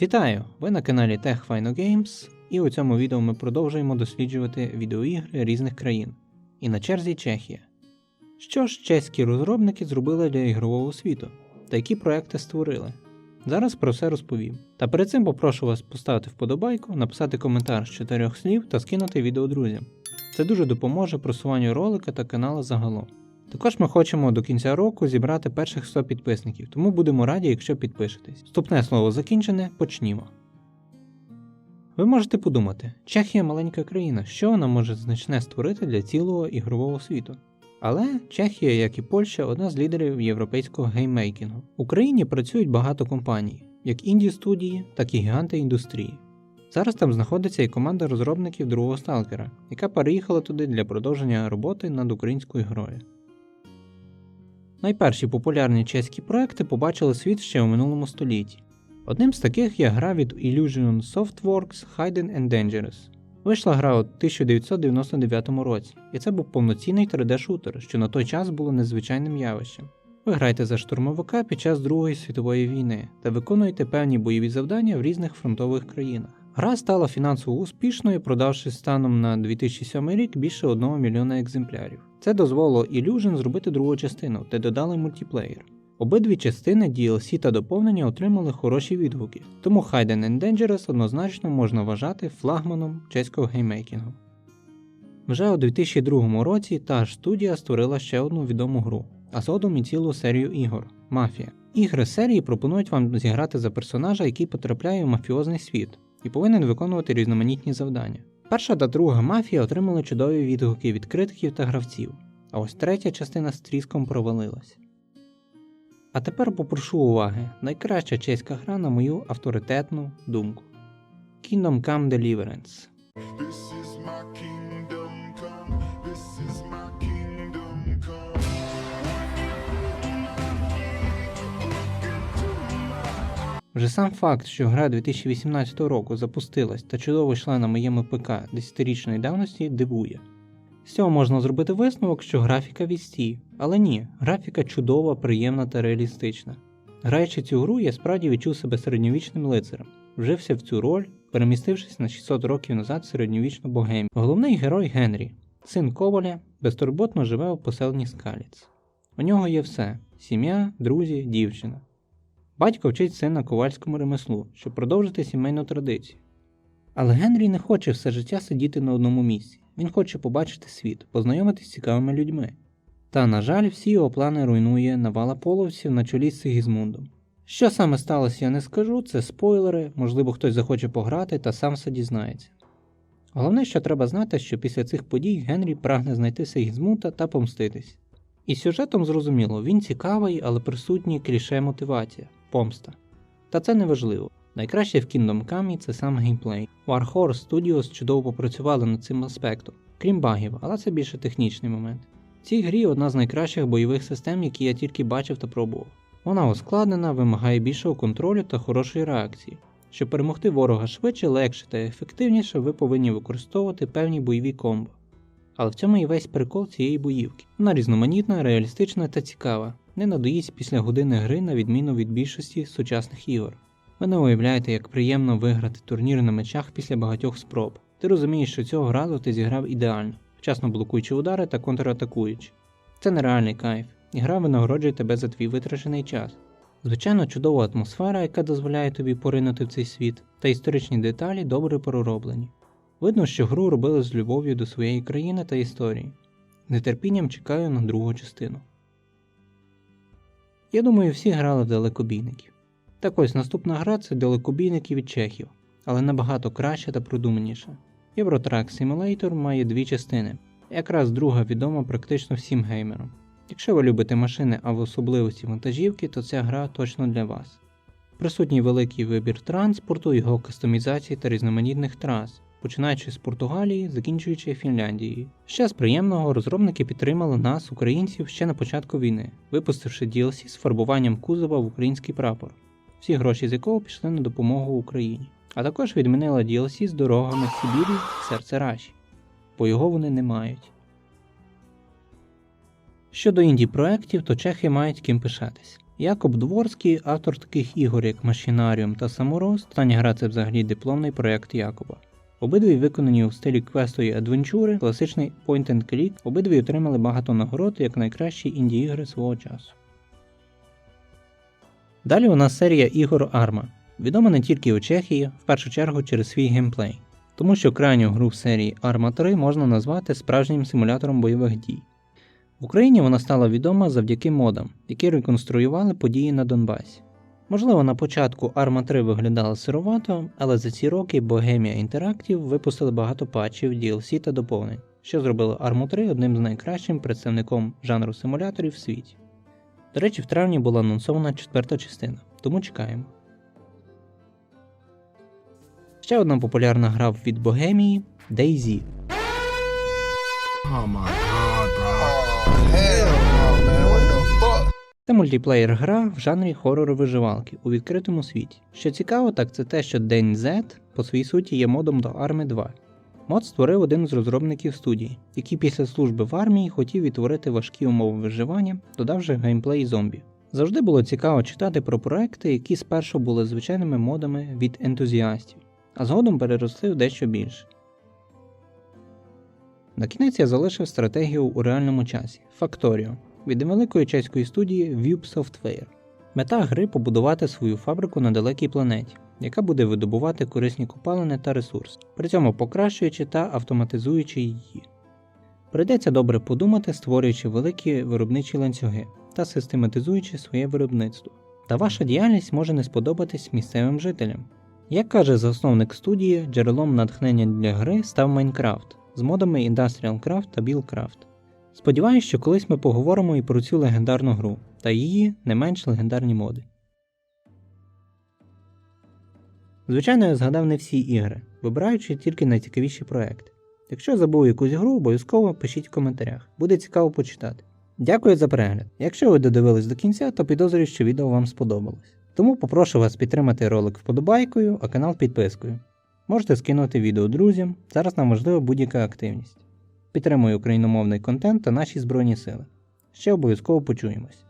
Вітаю! Ви на каналі TechFino Games, і у цьому відео ми продовжуємо досліджувати відеоігри різних країн. І на черзі Чехія. Що ж чеські розробники зробили для ігрового світу, та які проекти створили? Зараз про все розповім. Та перед цим попрошу вас поставити вподобайку, написати коментар з чотирьох слів та скинути відео друзям. Це дуже допоможе просуванню ролика та каналу загалом. Також ми хочемо до кінця року зібрати перших 100 підписників, тому будемо раді, якщо підпишетесь. Вступне слово закінчене, почнімо. Ви можете подумати, Чехія маленька країна, що вона може значне створити для цілого ігрового світу? Але Чехія, як і Польща, одна з лідерів європейського гейммейкінгу. В Україні працюють багато компаній, як інді студії, так і гіганти індустрії. Зараз там знаходиться і команда розробників другого сталкера, яка переїхала туди для продовження роботи над українською грою. Найперші популярні чеські проекти побачили світ ще у минулому столітті. Одним з таких є гра від Illusion Softworks Hidden and Dangerous. Вийшла гра у 1999 році, і це був повноцінний 3D-шутер, що на той час було незвичайним явищем. Ви граєте за штурмовика під час Другої світової війни та виконуєте певні бойові завдання в різних фронтових країнах. Гра стала фінансово успішною, продавши станом на 2007 рік більше 1 мільйона екземплярів. Це дозволило Illusion зробити другу частину, де додали мультиплеєр. Обидві частини DLC та доповнення отримали хороші відгуки, тому Hidden and Dangerous однозначно можна вважати флагманом чеського геймейкінгу. Вже у 2002 році та ж студія створила ще одну відому гру, а згодом і цілу серію ігор Мафія. Ігри серії пропонують вам зіграти за персонажа, який потрапляє в мафіозний світ, і повинен виконувати різноманітні завдання. Перша та друга мафія отримали чудові відгуки від критиків та гравців, а ось третя частина з тріском провалилась. А тепер попрошу уваги найкраща чеська гра на мою авторитетну думку. Kingdom Come Deliverance. This is my Вже сам факт, що гра 2018 року запустилась та чудово йшла на моєму ПК 10-річної давності, дивує. З цього можна зробити висновок, що графіка відстій, але ні, графіка чудова, приємна та реалістична. Граючи цю гру, я справді відчув себе середньовічним лицарем, вжився в цю роль, перемістившись на 600 років назад в середньовічну богемію. Головний герой Генрі, син Коваля, безтурботно живе у поселенні Скаліц. У нього є все: сім'я, друзі, дівчина. Батько вчить сина ковальському ремеслу, щоб продовжити сімейну традицію. Але Генрі не хоче все життя сидіти на одному місці. Він хоче побачити світ, познайомитися з цікавими людьми. Та, на жаль, всі його плани руйнує навала половців на чолі з Сигізмундом. Що саме сталося, я не скажу, це спойлери, можливо, хтось захоче пограти та сам все дізнається. Головне, що треба знати, що після цих подій Генрі прагне знайти Сигізмунда та помститись. І сюжетом зрозуміло, він цікавий, але присутній кліше мотивація помста. Та це не важливо. Найкраще в Kingdom Come це сам геймплей. Warhorse Studios чудово попрацювали над цим аспектом, крім багів, але це більше технічний момент. В цій грі одна з найкращих бойових систем, які я тільки бачив та пробував. Вона ускладнена, вимагає більшого контролю та хорошої реакції. Щоб перемогти ворога швидше, легше та ефективніше, ви повинні використовувати певні бойові комбо. Але в цьому і весь прикол цієї боївки. Вона різноманітна, реалістична та цікава, не надоїсть після години гри на відміну від більшості сучасних ігор. Ви не уявляєте, як приємно виграти турнір на мечах після багатьох спроб. Ти розумієш, що цього разу ти зіграв ідеально, вчасно блокуючи удари та контратакуючи. Це нереальний кайф, і гра винагороджує тебе за твій витрачений час. Звичайно, чудова атмосфера, яка дозволяє тобі поринути в цей світ, та історичні деталі добре пророблені. Видно, що гру робили з любов'ю до своєї країни та історії. З нетерпінням чекаю на другу частину. Я думаю, всі грали в далекобійників. Так ось наступна гра це далекобійники від чехів, але набагато краще та продуманіша. Eurotrack Simulator має дві частини, якраз друга відома практично всім геймерам. Якщо ви любите машини, а в особливості вантажівки, то ця гра точно для вас. Присутній великий вибір транспорту, його кастомізації та різноманітних трас, починаючи з Португалії, закінчуючи Фінляндією. Ще з приємного розробники підтримали нас, українців, ще на початку війни, випустивши DLC з фарбуванням кузова в український прапор, всі гроші з якого пішли на допомогу Україні. А також відмінила DLC з дорогами Сибірі серце Раші, бо його вони не мають. Щодо інді проєктів, то чехи мають ким пишатись. Якоб Дворський, автор таких ігор, як Машинаріум та Саморост, остання гра це взагалі дипломний проєкт Якоба. Обидві виконані у стилі квестової адвенчури, класичний point and click, обидві отримали багато нагород як найкращі інді-ігри свого часу. Далі у нас серія ігор Arma, відома не тільки у Чехії, в першу чергу через свій геймплей, тому що крайню гру в серії Arma 3 можна назвати справжнім симулятором бойових дій. В Україні вона стала відома завдяки модам, які реконструювали події на Донбасі. Можливо, на початку Arma 3 виглядала сировато, але за ці роки Bohemia Interactive випустили багато патчів, DLC та доповнень, що зробило Arma 3 одним з найкращим представником жанру симуляторів в світі. До речі, в травні була анонсована четверта частина, тому чекаємо. Ще одна популярна гра від Богемії DayZ. Це мультиплеєр гра в жанрі хорору виживалки у відкритому світі. Що цікаво, так це те, що День Z по своїй суті є модом до Army 2. Мод створив один з розробників студії, який після служби в армії хотів відтворити важкі умови виживання, додавши геймплей зомбі. Завжди було цікаво читати про проекти, які спершу були звичайними модами від ентузіастів, а згодом переросли в дещо більше. На кінець я залишив стратегію у реальному часі Factorio від невеликої чеської студії Vube Software. Мета гри побудувати свою фабрику на далекій планеті, яка буде видобувати корисні копалини та ресурси, при цьому покращуючи та автоматизуючи її. Прийдеться добре подумати, створюючи великі виробничі ланцюги та систематизуючи своє виробництво. Та ваша діяльність може не сподобатись місцевим жителям. Як каже засновник студії, джерелом натхнення для гри став Майнкрафт з модами Industrial Craft та Buildcraft. Сподіваюсь, що колись ми поговоримо і про цю легендарну гру та її не менш легендарні моди. Звичайно, я згадав не всі ігри, вибираючи тільки найцікавіші проекти. Якщо забув якусь гру, обов'язково пишіть в коментарях, буде цікаво почитати. Дякую за перегляд. Якщо ви додивились до кінця, то підозрюю, що відео вам сподобалось. Тому попрошу вас підтримати ролик вподобайкою, а канал підпискою. Можете скинути відео друзям, зараз нам важлива будь-яка активність. Підтримуй україномовний контент та наші Збройні Сили. Ще обов'язково почуємось.